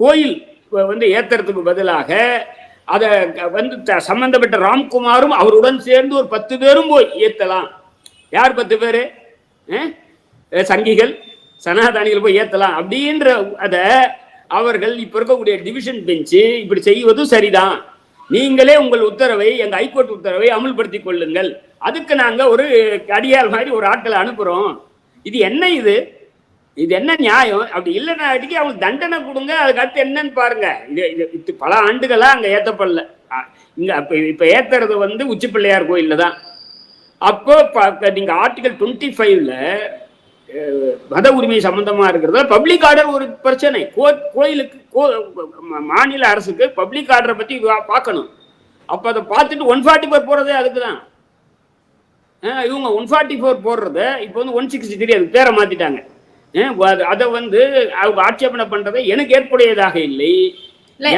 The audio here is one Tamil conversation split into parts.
கோயில் வந்து ஏத்துறதுக்கு பதிலாக அதை வந்து சம்பந்தப்பட்ட ராம்குமாரும் அவருடன் சேர்ந்து ஒரு பத்து பேரும் போய் ஏத்தலாம். யார் பத்து பேர்? சங்கிகள் சனாதானிகள் போய் ஏத்தலாம். அப்படின்ற அதை அவர்கள் இப்போ இருக்கக்கூடிய டிவிஷன் பெஞ்சு இப்படி செய்வதும் சரிதான். நீங்களே உங்கள் உத்தரவை எங்கள் ஹைகோர்ட் உத்தரவை அமுல்படுத்திக் கொள்ளுங்கள். அதுக்கு நாங்கள் ஒரு அடியால் மாதிரி ஒரு ஆட்களை அனுப்புகிறோம் இது என்ன இது? இது என்ன நியாயம்? அப்படி இல்லைனாட்டிக்கு அவங்களுக்கு தண்டனை கொடுங்க அதுக்கு அடுத்து என்னன்னு பாருங்க. இது இது பல ஆண்டுகளாக அங்கே ஏற்றப்படல இங்கே இங்க இப்போ இப்ப ஏத்துறது வந்து உச்சி பிள்ளையார் கோயில்ல தான். அப்போ ப- நீங்க ஆர்டிகல் டுவெண்ட்டி ஃபைவ்ல மத உரிமை சம்பந்தமா இருக்கிறத பப்ளிக் ஆர்டர் ஒரு பிரச்சனை. கோ கோயிலுக்கு கோ மாநில அரசுக்கு பப்ளிக் ஆர்டரை பத்தி பார்க்கணும். அப்ப அதை பார்த்துட்டு ஒன் ஃபார்ட்டி ஃபோர் போறதே அதுக்கு தான். இவங்க ஒன் ஃபார்ட்டி ஃபோர் போடுறத இப்போ வந்து ஒன் சிக்ஸ்டி த்ரீ அதுக்கு பேரை மாத்திட்டாங்க. அதை வந்து அவங்க ஆட்சேபனை பண்றதை எனக்கு ஏற்புடையதாக இல்லை.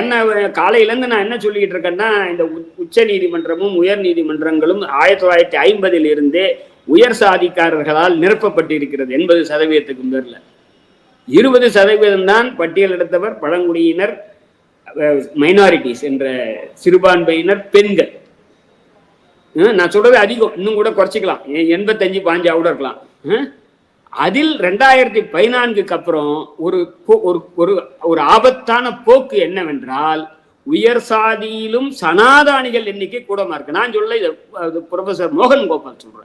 என்ன காலையில இருந்து நான் என்ன சொல்லிட்டு இருக்கேன்னா இந்த உச்ச நீதிமன்றமும் உயர் நீதிமன்றங்களும் ஆயிரத்தி தொள்ளாயிரத்தி ஐம்பதில் இருந்தே உயர் சாதிக்காரர்களால் நிரப்பப்பட்டிருக்கிறது எண்பது சதவீதத்துக்கு மேல. இருபது சதவீதம் தான் பட்டியலிடத்தவர் பழங்குடியினர் மைனாரிட்டிஸ் என்ற சிறுபான்மையினர் பெண்கள். நான் சொல்றது அதிகம். இன்னும் கூட குறைச்சிக்கலாம். எண்பத்தஞ்சு பாஞ்சா கூட இருக்கலாம்? அதில் ரெண்டாயிரத்தி பதினான்குக்கு அப்புறம் ஒரு போ- ஒரு ஒரு ஒரு ஆபத்தான போக்கு என்னவென்றால் உயர் சாதியிலும் சனாதானிகள் எண்ணிக்கை கூடமா இருக்கு. நான் சொல்ல இது ப்ரொஃபசர் மோகன் கோபால் சொல்றேன்